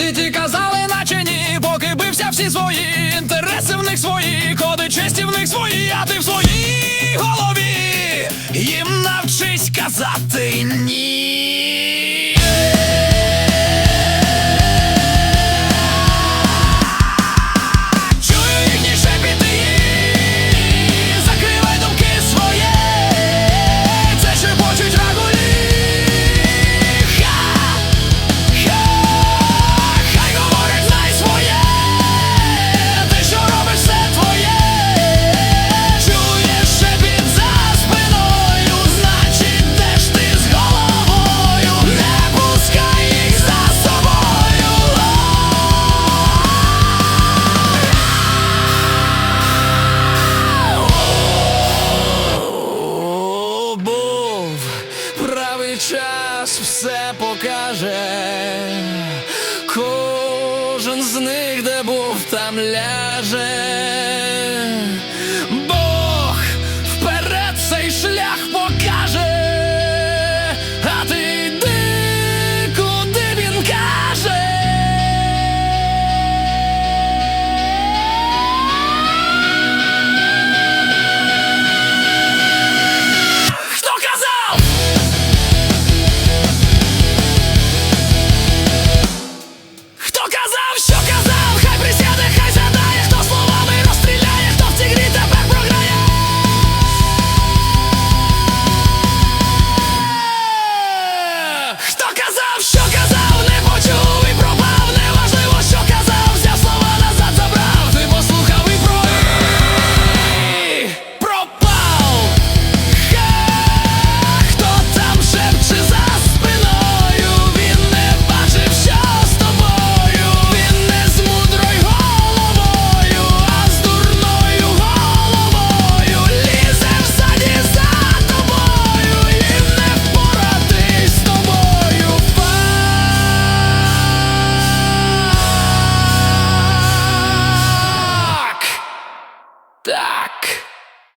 світі казали, наче ні, поки бився всі свої, інтереси в них свої, коди честі в них свої, а ти в своїй голові їм навчись казати ні. Час все покаже. Кожен з них, де був, там ляже.